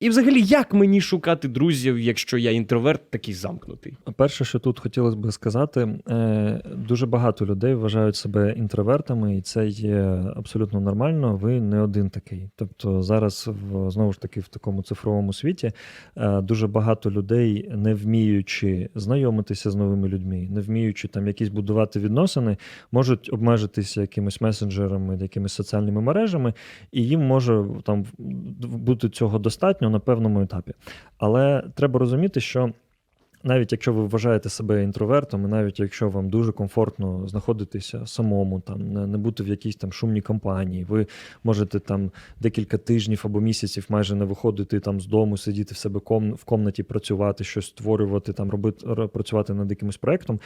І взагалі, як мені шукати друзів, якщо я інтроверт такий замкнутий? Перше, що тут хотілося б сказати, е, дуже багато людей вважають себе інтровертами, і це є абсолютно нормально. Ви не один такий. Тобто зараз, в, знову ж таки, в такому цифровому світі е, дуже багато людей, не вміючи знайомитися з новими людьми, не вміючи там якісь будувати відносини, можуть обмежитися якимись месенджерами, якимись соціальними мережами, і їм може там бути цього достатньо на певному етапі. Але треба розуміти, що навіть якщо ви вважаєте себе інтровертом, і навіть якщо вам дуже комфортно знаходитися самому, там не, бути в якійсь там шумній компанії, ви можете там декілька тижнів або місяців майже не виходити там з дому, сидіти в себе ком, в комнаті, працювати, щось створювати, там робити працювати над якимось проектом.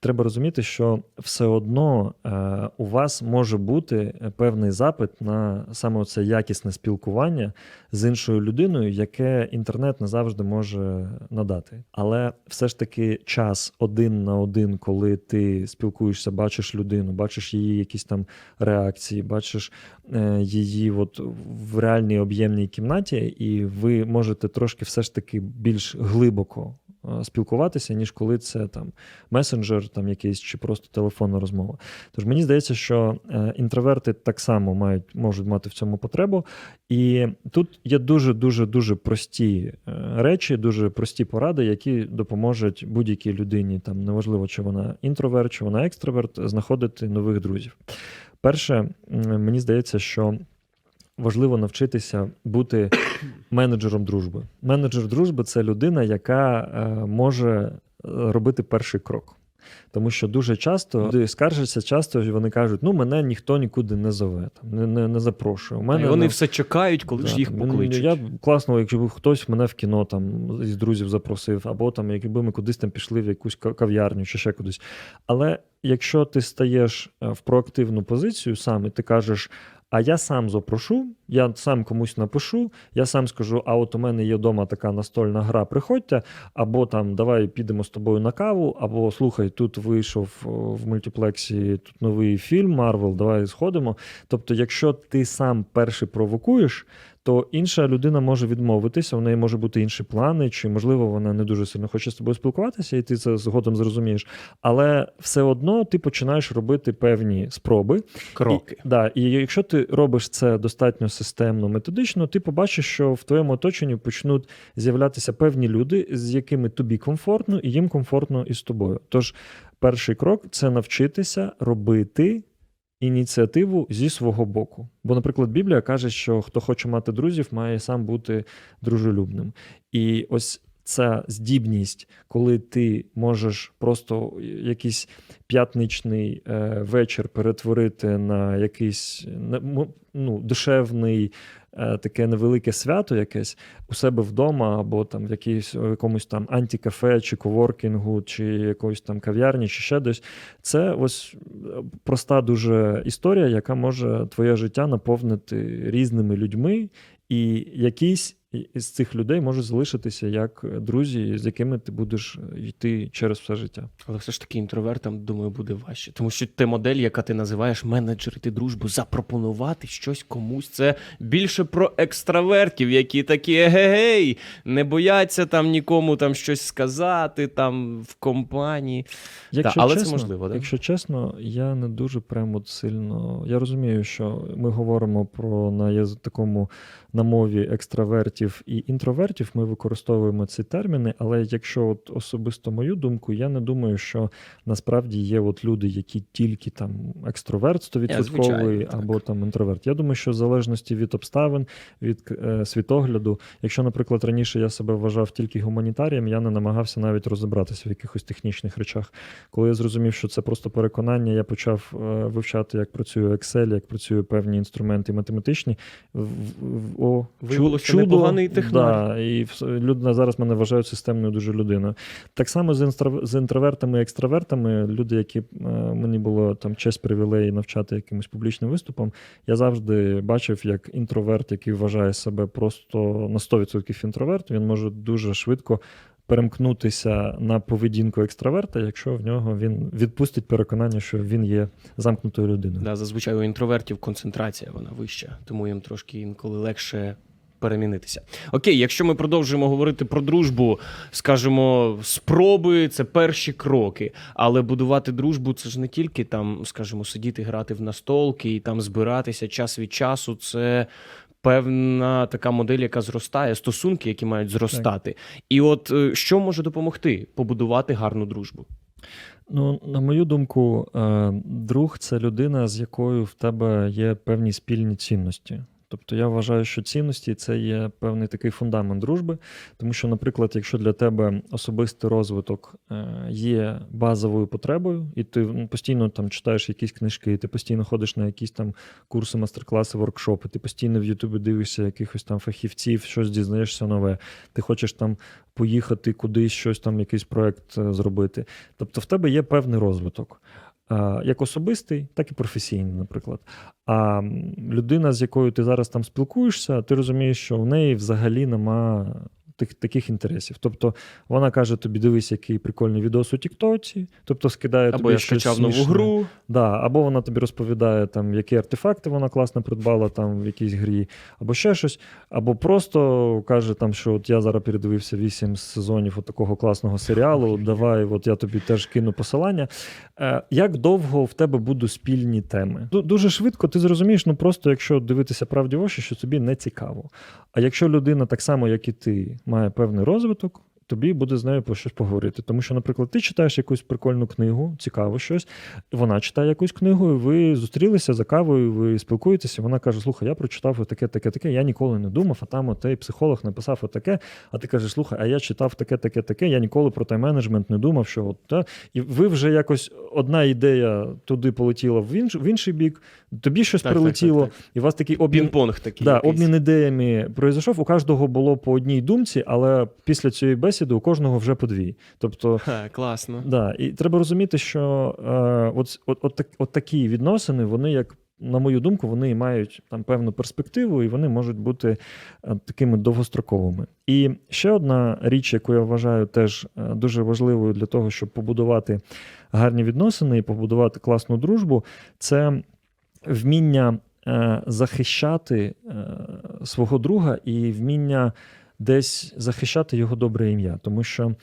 Треба розуміти, що все одно е, у вас може бути певний запит на саме це якісне спілкування з іншою людиною, яке інтернет не завжди може надати. Але все ж таки час один на один, коли ти спілкуєшся, бачиш людину, бачиш її якісь там реакції, бачиш е, її от в реальній об'ємній кімнаті, і ви можете трошки все ж таки більш глибоко спілкуватися, ніж коли це там месенджер, там якийсь чи просто телефонна розмова. Тож мені здається, що е, інтроверти так само мають можуть мати в цьому потребу. І тут є дуже дуже дуже прості е, речі, дуже прості поради, які допоможуть будь-якій людині, там неважливо, чи вона інтроверт, чи вона екстраверт, знаходити нових друзів. Перше, мені здається, що важливо навчитися бути менеджером дружби. Менеджер дружби це людина, яка е, може е, робити перший крок. Тому що дуже часто люди скаржаться, часто вони кажуть: ну мене ніхто нікуди не зове, там не, не, не запрошує. У мене і вони на- все чекають, коли ж їх ну, покличуть. Я класно, якщо б хтось мене в кіно там із друзів запросив, або там, якби ми кудись там пішли в якусь кав'ярню чи ще кудись. Але якщо ти стаєш е, в проактивну позицію сам, і ти кажеш. А я сам запрошу, я сам комусь напишу, я сам скажу: а от у мене є вдома така настольна гра, приходьте, або там давай підемо з тобою на каву, або слухай, тут вийшов в мультиплексі тут новий фільм Марвел, давай сходимо. Тобто, якщо ти сам перший провокуєш, то інша людина може відмовитися, у неї може бути інші плани, чи можливо вона не дуже сильно хоче з тобою спілкуватися, і ти це згодом зрозумієш. Але все одно ти починаєш робити певні спроби. Кроки. І, да, і якщо ти робиш це достатньо системно, методично, ти побачиш, що в твоєму оточенні почнуть з'являтися певні люди, з якими тобі комфортно, і їм комфортно із тобою. Тож, перший крок це навчитися робити. Ініціативу зі свого боку. Бо, наприклад, Біблія каже, що хто хоче мати друзів, має сам бути дружелюбним. І ось ця здібність, коли ти можеш просто якийсь п'ятничний е, вечір перетворити на якийсь ну, душевний. Е, Таке невелике свято якесь у себе вдома, або там в якійсь в якомусь там антикафе, чи коворкінгу, чи якоїсь там кав'ярні, чи ще десь. Це ось е, проста дуже історія, яка може твоє життя наповнити різними людьми, і якісь із цих людей можуть залишитися як друзі, з якими ти будеш йти через все життя. Але все ж таки інтровертам, думаю, буде важче. Тому що те модель, яка ти називаєш менеджерити дружбу, запропонувати щось комусь. Це більше про екстравертів, які такі егегей, не бояться там нікому там щось сказати там в компанії. Якщо але це можливо, да? Якщо чесно, я не дуже прям сильно. Я розумію, що ми говоримо про на такому на мові екстравертів і інтровертів. Ми використовуємо ці терміни, але якщо от особисто мою думку, я не думаю, що насправді є от люди, які тільки там екстроверт звичайно, стовідсотковий так. або там інтроверт. Я думаю, що в залежності від обставин, від е, світогляду, якщо, наприклад, раніше я себе вважав тільки гуманітарієм, я не намагався навіть розібратися в якихось технічних речах. Коли я зрозумів, що це просто переконання, я почав е, вивчати, як працює Excel, як працюють певні інструменти математичні. В- в- О, Виявилося, непоганий технар. Да, і вс- люди зараз мене вважають системною дуже людиною. Так само з, інстра- з інтровертами і екстравертами, люди, які е, мені було там честь привілеї навчати якимось публічним виступом, я завжди бачив, як інтроверт, який вважає себе просто на 100% інтроверт, він може дуже швидко перемкнутися на поведінку екстраверта, якщо в нього він відпустить переконання, що він є замкнутою людиною. Да, зазвичай у інтровертів концентрація вона вища, тому їм трошки інколи легше перемінитися. Окей, якщо ми продовжуємо говорити про дружбу, скажімо, спроби це перші кроки. Але будувати дружбу це ж не тільки там, скажімо, сидіти, грати в настолки і там збиратися час від часу. Це певна така модель, яка зростає, стосунки, які мають зростати. І от е, що може допомогти побудувати гарну дружбу? Ну, на мою думку, е, друг це людина, з якою в тебе є певні спільні цінності. Тобто я вважаю, що цінності це є певний такий фундамент дружби, тому що, наприклад, якщо для тебе особистий розвиток е, є базовою потребою, і ти ну, постійно там читаєш якісь книжки, ти постійно ходиш на якісь там курси, мастер-класи, воркшопи, ти постійно в Ютубі дивишся якихось там фахівців, щось дізнаєшся нове, ти хочеш там поїхати кудись, щось там, якийсь проект е, зробити. Тобто в тебе є певний розвиток. Як особистий, так і професійний, наприклад. А людина, з якою ти зараз там спілкуєшся, ти розумієш, що в неї взагалі нема тих, таких інтересів. Тобто вона каже тобі: дивись, який прикольний відос у Тіктоці, тобто скидає Або тобі я щось скачав нову гру. Да, або вона тобі розповідає, там, які артефакти вона класно придбала там в якійсь грі, або ще щось, або просто каже, там, що от я зараз передивився вісім сезонів от такого класного серіалу. Давай, от я тобі теж кину посилання. Е, як довго в тебе будуть спільні теми? Ду- Дуже швидко ти зрозумієш, ну просто якщо дивитися правді в очі, що тобі не цікаво. А якщо людина так само, як і ти, має певний розвиток. Тобі буде з нею про щось поговорити. Тому що, наприклад, ти читаєш якусь прикольну книгу, цікаво щось, вона читає якусь книгу, і ви зустрілися за кавою, ви спілкуєтеся. Вона каже: Слухай, я прочитав таке, таке, таке. Я ніколи не думав, а там отей психолог написав отаке. А ти кажеш, слухай, а я читав таке, таке, таке. Я ніколи про тайм-менеджмент не думав, що от та. І ви вже якось одна ідея туди полетіла в інш, в інший бік, тобі щось Так, прилетіло, так, так. і у вас такий обмін. Такий. Да, якийсь. обмін ідеями пройшов. У кожного було по одній думці, але після цієї бесіди у кожного вже по дві. Тобто, Ха, класно. да, і треба розуміти, що е, от, от, от, так, от такі відносини, вони як. На мою думку, вони мають там певну перспективу, і вони можуть бути е, такими довгостроковими. І ще одна річ, яку я вважаю теж е, дуже важливою для того, щоб побудувати гарні відносини і побудувати класну дружбу, це вміння е, захищати свого друга і вміння десь захищати його добре ім'я. Тому що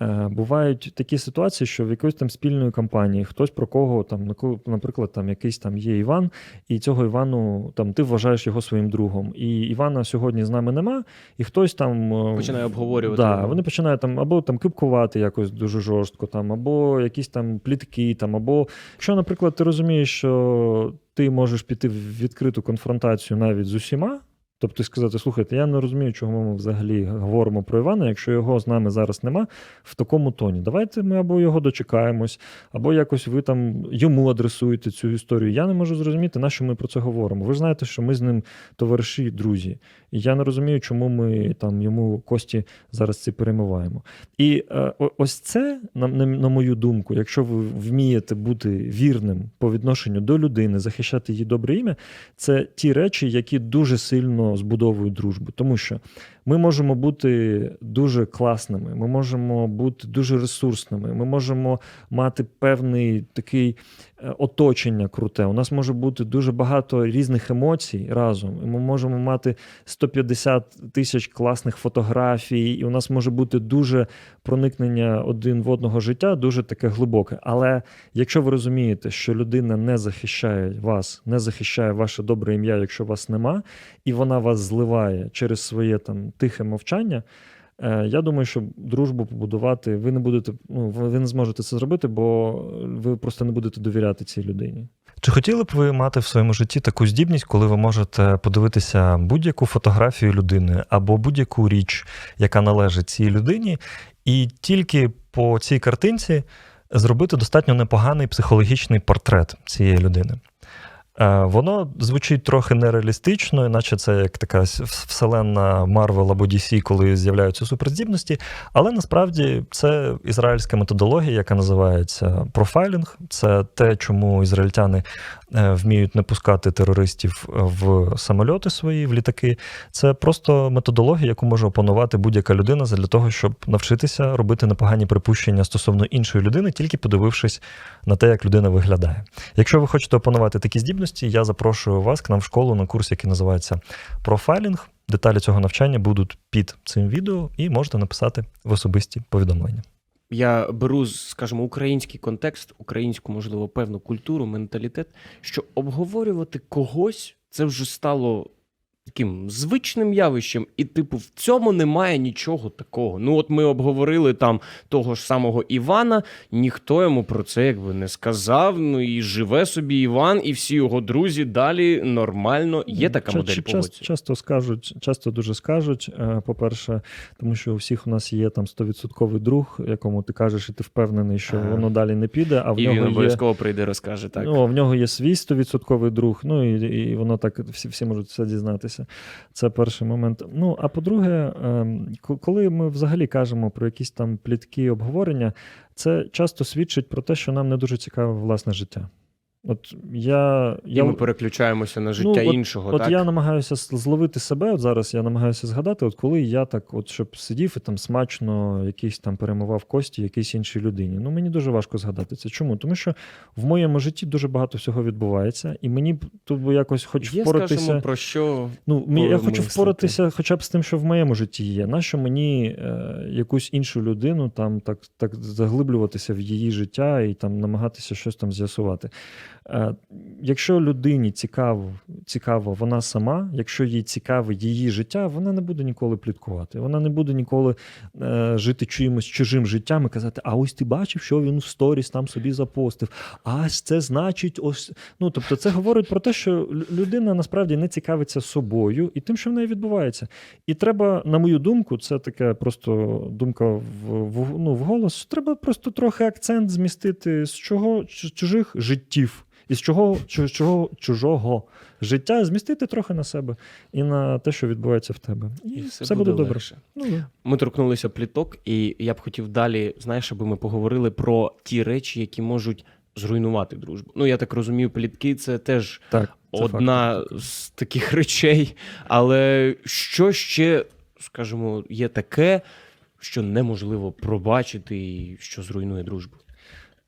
е, бувають такі ситуації, що в якоїсь там спільної компанії хтось про кого там, на наприклад, там якийсь там є Іван, і цього Івану там ти вважаєш його своїм другом. І Івана сьогодні з нами нема, і хтось там е, Починає обговорювати Да, вони починають там або там кипкувати якось дуже жорстко, там, або якісь там плітки, там, або якщо, наприклад, ти розумієш, що ти можеш піти в відкриту конфронтацію навіть з усіма. Тобто сказати, слухайте, я не розумію, чого ми взагалі говоримо про Івана, якщо його з нами зараз нема в такому тоні. Давайте ми або його дочекаємось, або якось ви там йому адресуєте цю історію. Я не можу зрозуміти, на що ми про це говоримо. Ви ж знаєте, що ми з ним товариші, друзі. Я не розумію, чому ми там йому кості зараз ці перемиваємо. І е, ось це, на, на, на мою думку, якщо ви вмієте бути вірним по відношенню до людини, захищати її добре ім'я, це ті речі, які дуже сильно збудовують дружбу. Тому що ми можемо бути дуже класними, ми можемо бути дуже ресурсними, ми можемо мати певний такий е, оточення круте. У нас може бути дуже багато різних емоцій разом. І ми можемо мати 150 тисяч класних фотографій, і у нас може бути дуже проникнення один в одного життя, дуже таке глибоке. Але якщо ви розумієте, що людина не захищає вас, не захищає ваше добре ім'я, якщо вас нема, і вона вас зливає через своє там тихе мовчання. е, Я думаю, що дружбу побудувати ви не будете, ну ви ви не зможете це зробити, бо ви просто не будете довіряти цій людині. Чи хотіли б ви мати в своєму житті таку здібність, коли ви можете подивитися будь-яку фотографію людини або будь-яку річ, яка належить цій людині, і тільки по цій картинці зробити достатньо непоганий психологічний портрет цієї людини? Е, Воно звучить трохи нереалістично, іначе це як така вселенна Марвел або DC, коли з'являються суперздібності. Але насправді це ізраїльська методологія, яка називається профайлінг. Це те, чому ізраїльтяни вміють не пускати терористів в самольоти свої, в літаки. Це просто методологія, яку може опанувати будь-яка людина для того, щоб навчитися робити непогані припущення стосовно іншої людини, тільки подивившись на те, як людина виглядає. Якщо ви хочете опанувати такі здібності, я запрошую вас к нам в школу на курс, який називається профайлінг. Деталі цього навчання будуть під цим відео, і можете написати в особисті повідомлення. Я беру, скажімо, український контекст, українську, можливо, певну культуру, менталітет, що обговорювати когось це вже стало таким звичним явищем, і, типу, в цьому немає нічого такого. Ну, от ми обговорили там того ж самого Івана, ніхто йому про це якби не сказав. Ну і живе собі Іван, і всі його друзі далі нормально. Є така Ча- модель поводься. часто, часто скажуть, часто дуже скажуть. е, По-перше, тому що у всіх у нас є там 100% друг, якому ти кажеш, і ти впевнений, що Ага. воно далі не піде, а в І він нього є. обов'язково прийде, розкаже так. Ну, в нього є свій 100% друг, ну і, і воно так всі, всі можуть все дізнатися. Це перший момент. Ну, а по-друге, ем, коли ми взагалі кажемо про якісь там плітки обговорення, це часто свідчить про те, що нам не дуже цікаве власне життя. От я, І я ми переключаємося на життя от- іншого. От так? я намагаюся зловити себе. От зараз я намагаюся згадати, от коли я так, от щоб сидів і там смачно якийсь там перемивав кості якійсь іншій людині. Ну мені дуже важко згадати це. Чому? Тому що в моєму житті дуже багато всього відбувається, і мені тут якось хоч Є, впоратися. скажімо, про що Ну, мені- я хочу впоратися хоча б з тим, що в моєму житті є. Нащо мені е, якусь іншу людину там так, так заглиблюватися в її життя і там намагатися щось там з'ясувати. Е, якщо людині цікаво, цікаво вона сама, якщо їй цікаве її життя, вона не буде ніколи пліткувати. Вона не буде ніколи е, жити чимось чужим життям і казати: а ось ти бачив, що він в сторіс там собі запостив. А це значить, ось. Ну тобто, це говорить про те, що людина насправді не цікавиться собою і тим, що в неї відбувається. І треба, на мою думку, це таке просто думка в, в, ну, в голос. Треба просто трохи акцент змістити з чого ч- чужих життів. І з чого, чого чужого життя змістити трохи на себе і на те, що відбувається в тебе. І, І все, буде, добре. легше. Ну, да. Ми торкнулися пліток, і я б хотів далі, знаєш, аби ми поговорили про ті речі, які можуть зруйнувати дружбу. Ну, я так розумію, плітки це теж Так, це одна факт. з таких речей. Але що ще, скажімо, є таке, що неможливо пробачити і що зруйнує дружбу?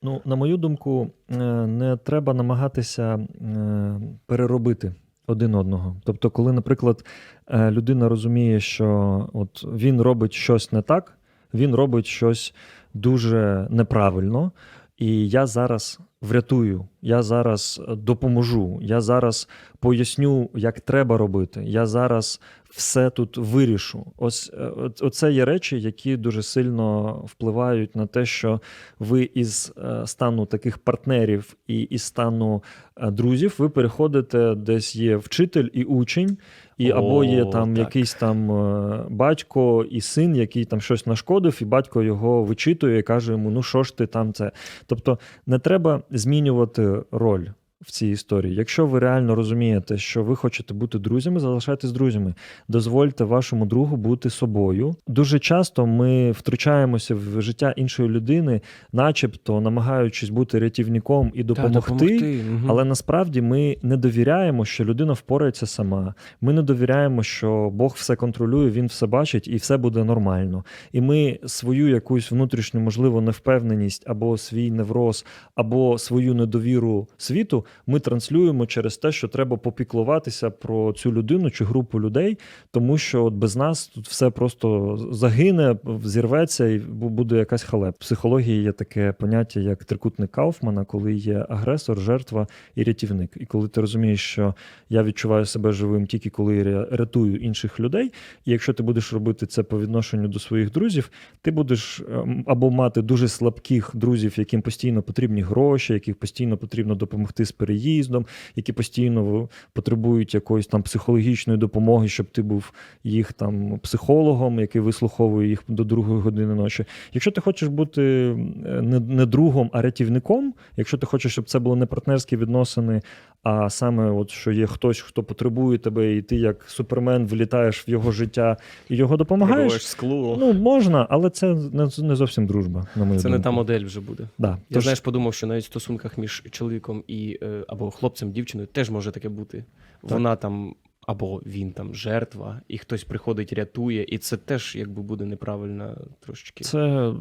Ну, на мою думку, е, не треба намагатися е, переробити один одного. Тобто, коли, наприклад, е, людина розуміє, що от він робить щось не так, він робить щось дуже неправильно, і я зараз врятую, я зараз допоможу, я зараз поясню, як треба робити. Я зараз все тут вирішу. Ось е, оце є речі, які дуже сильно впливають на те, що ви із е, стану таких партнерів і із стану е, друзів ви переходите, десь є вчитель і учень, і О, або є там так. якийсь там е, батько і син, який там щось нашкодив, і батько його вичитує і каже йому: ну що ж ти там це. Тобто не треба змінювати роль. В цій історії, якщо ви реально розумієте, що ви хочете бути друзями, залишайтесь друзями. Дозвольте вашому другу бути собою. Дуже часто ми втручаємося в життя іншої людини, начебто намагаючись бути рятівником і допомогти. Мгм. Але насправді ми не довіряємо, що людина впорається сама. Ми не довіряємо, що Бог все контролює, він все бачить і все буде нормально. І ми свою якусь внутрішню, можливо, невпевненість або свій невроз, або свою недовіру світу ми транслюємо через те, що треба попіклуватися про цю людину чи групу людей, тому що от без нас тут все просто загине, зірветься і буде якась халеп. В психології є таке поняття, як трикутник Кауфмана, коли є агресор, жертва і рятівник. І коли ти розумієш, що я відчуваю себе живим тільки коли рятую інших людей, і якщо ти будеш робити це по відношенню до своїх друзів, ти будеш ем, або мати дуже слабких друзів, яким постійно потрібні гроші, яких постійно потрібно допомогти з переїздом, які постійно потребують якоїсь там психологічної допомоги, щоб ти був їх там психологом, який вислуховує їх до другої години ночі. Якщо ти хочеш бути е, не, не другом, а рятівником, якщо ти хочеш, щоб це були не партнерські відносини, а саме, от що є хтось, хто потребує тебе, і ти як супермен влітаєш в його життя і його допомагаєш. Пробиваєш скло. Ну, можна, але це не, не зовсім дружба, на мою це думку. не та модель вже буде. Да. Я Тож, знаєш, подумав, що навіть в стосунках між чоловіком і е, або хлопцем, дівчиною теж може таке бути. Вона там або він там жертва, і хтось приходить, рятує, і це теж якби буде неправильна трошечки. Це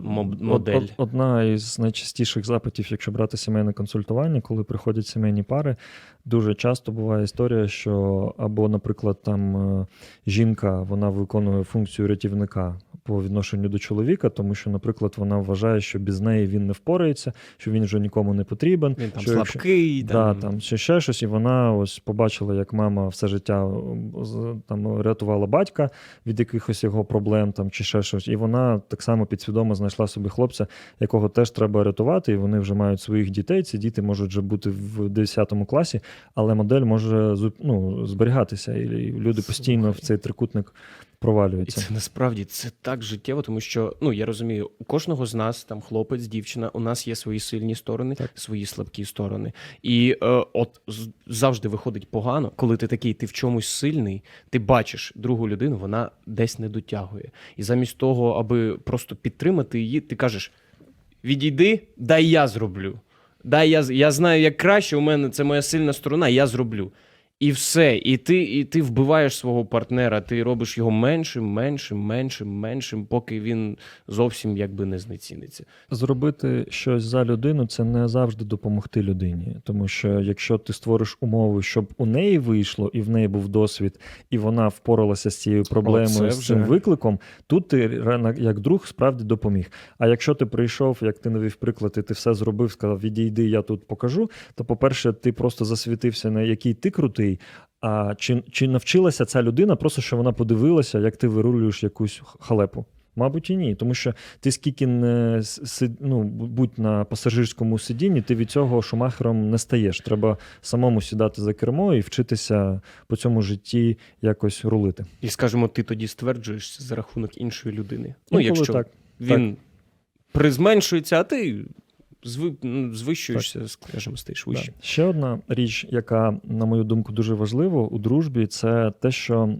модель. од- одна із найчастіших запитів, якщо брати сімейне консультування, коли приходять сімейні пари. Дуже часто буває історія, що або, наприклад, там е, жінка вона виконує функцію рятівника по відношенню до чоловіка, тому що, наприклад, вона вважає, що без неї він не впорається, що він вже нікому не потрібен. Він там що якщо- слабкий, Да, там, там ще, ще щось, і вона ось побачила, як мама все життя там рятувала батька від якихось його проблем там, чи ще щось. І вона так само підсвідомо знайшла собі хлопця, якого теж треба рятувати, і вони вже мають своїх дітей. Ці діти можуть вже бути в 10 класі, але модель може ну, зберігатися, і люди постійно в цей трикутник І це насправді це так життєво, тому що ну я розумію, у кожного з нас, там хлопець, дівчина, у нас є свої сильні сторони, Так. свої слабкі сторони. І е, от завжди виходить погано, коли ти такий, ти в чомусь сильний, ти бачиш другу людину, вона десь не дотягує. І замість того, аби просто підтримати її, ти кажеш: відійди, дай я зроблю. Дай я, я знаю, як краще, у мене це моя сильна сторона, я зроблю. І все. І ти, і ти вбиваєш свого партнера, ти робиш його меншим, меншим, меншим, меншим, поки він зовсім якби не знеціниться. Зробити щось за людину це не завжди допомогти людині. Тому що якщо ти створиш умови, щоб у неї вийшло, і в неї був досвід, і вона впоралася з цією проблемою, з цим викликом, тут ти як друг справді допоміг. А якщо ти прийшов, як ти навів приклад, і ти все зробив, сказав, відійди, я тут покажу. То, по-перше, ти просто засвітився на який ти крутий. А чи, чи навчилася ця людина, просто що вона подивилася, як ти вирулюєш якусь халепу? Мабуть, і ні, тому що ти скільки не ну, будь на пасажирському сидінні, ти від цього шумахером не стаєш. Треба самому сідати за кермо і вчитися по цьому житті якось рулити. І скажімо, ти тоді стверджуєшся за рахунок іншої людини. Ну, Інколи якщо так. він призменшується, а ти звищуєшся, скажімо, стаєш вище. Да. Ще одна річ, яка, на мою думку, дуже важлива у дружбі, це те, що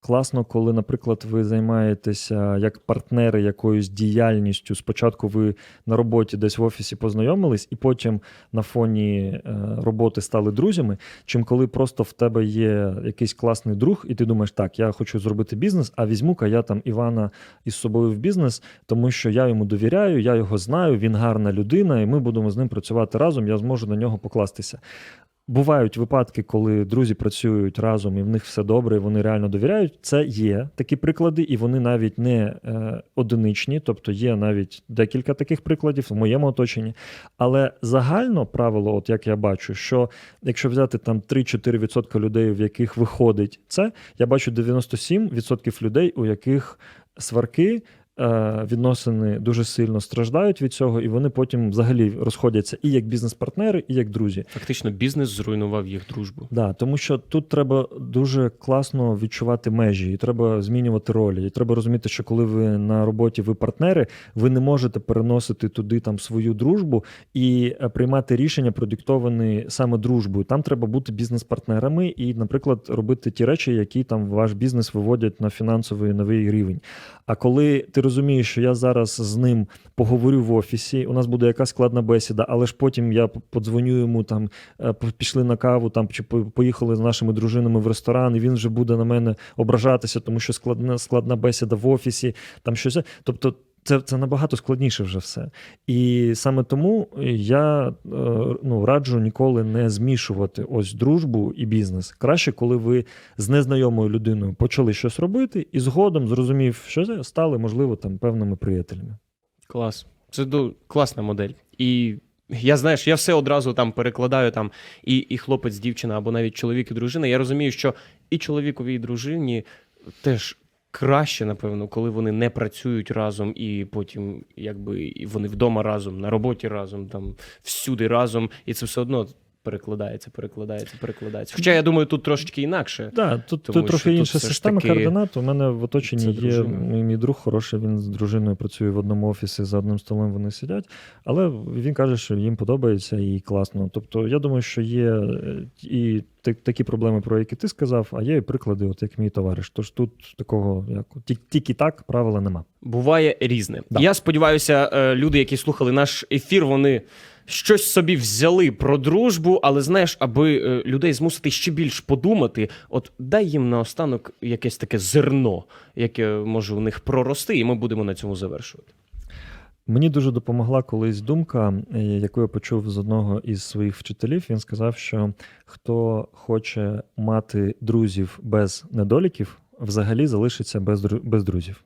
класно, коли, наприклад, ви займаєтеся як партнери якоюсь діяльністю. Спочатку ви на роботі десь в офісі познайомились, і потім на фоні е, роботи стали друзями. Чим коли просто в тебе є якийсь класний друг, і ти думаєш, так, я хочу зробити бізнес, а візьму-ка я там Івана із собою в бізнес, тому що я йому довіряю, я його знаю, він гарна людина, і ми будемо з ним працювати разом. Я зможу на нього покластися. Бувають випадки, коли друзі працюють разом і в них все добре, і вони реально довіряють. Це є такі приклади, і вони навіть не е, одиничні, тобто є навіть декілька таких прикладів в моєму оточенні. Але загально правило, от як я бачу, що якщо взяти там 3-4% людей, в яких виходить це, я бачу 97% людей, у яких сварки. Е, Відносини дуже сильно страждають від цього, і вони потім взагалі розходяться і як бізнес-партнери, і як друзі. Фактично, бізнес зруйнував їх дружбу. Да, тому що тут треба дуже класно відчувати межі, і треба змінювати ролі. І треба розуміти, що коли ви на роботі ви партнери, ви не можете переносити туди там свою дружбу і е, приймати рішення, продиктовані саме дружбою. Там треба бути бізнес-партнерами і, наприклад, робити ті речі, які там ваш бізнес виводять на фінансовий новий рівень. А коли ти розумієш, що я зараз з ним поговорю в офісі, у нас буде якась складна бесіда, але ж потім я подзвоню йому там е, пішли на каву там чи поїхали з нашими дружинами в ресторан, і він вже буде на мене ображатися, тому що складна складна бесіда в офісі, там щось. Тобто. Це, це набагато складніше вже все. І саме тому я е, ну, раджу ніколи не змішувати ось дружбу і бізнес. Краще, коли ви з незнайомою людиною почали щось робити, і згодом зрозумів, що це, стали, можливо, там певними приятелями. Клас. Це ду- класна модель. І я знаєш, я все одразу там перекладаю там і, і хлопець, дівчина, або навіть чоловік і дружина. Я розумію, що і чоловікові, і дружині теж краще, напевно, коли вони не працюють разом, і потім, якби і вони вдома разом, на роботі разом, там всюди разом, і це все одно перекладається, перекладається, перекладається. Хоча я думаю, тут трошечки інакше. Да, тут, Тому тут трохи тут інша система таки координат. У мене в оточенні це є мій, мій друг хороший, він з дружиною працює в одному офісі, за одним столом вони сидять. Але він каже, що їм подобається і класно. Тобто, я думаю, що є е, і такі проблеми, про які ти сказав, а є і приклади, от як мій товариш. Тож тут такого як ті- тільки так правила нема. Буває різне. Да. Я сподіваюся, е, люди, які слухали наш ефір, вони щось собі взяли про дружбу, але знаєш, аби е, людей змусити ще більш подумати, от дай їм наостанок якесь таке зерно, яке може у них прорости, і ми будемо на цьому завершувати. Мені дуже допомогла колись думка, е, яку я почув з одного із своїх вчителів. Він сказав, що хто хоче мати друзів без недоліків, взагалі залишиться без, без друзів.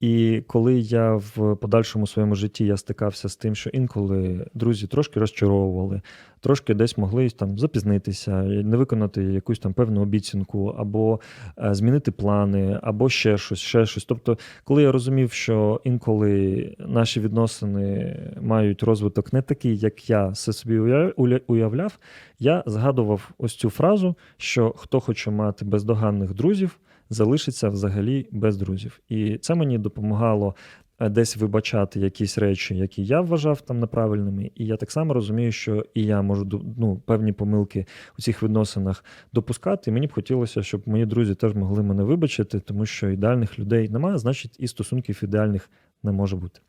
І коли я в подальшому своєму житті я стикався з тим, що інколи друзі трошки розчаровували, трошки десь могли там запізнитися, не виконати якусь там певну обіцянку, або е, змінити плани, або ще щось, ще щось. Тобто, коли я розумів, що інколи наші відносини мають розвиток не такий, як я це собі уя- уявляв, я згадував ось цю фразу, що хто хоче мати бездоганних друзів, залишиться взагалі без друзів. І це мені допомагало е, десь вибачати якісь речі, які я вважав там неправильними. І я так само розумію, що і я можу ну, певні помилки у цих відносинах допускати. І мені б хотілося, щоб мої друзі теж могли мене вибачити, тому що ідеальних людей немає, значить, і стосунків ідеальних не може бути.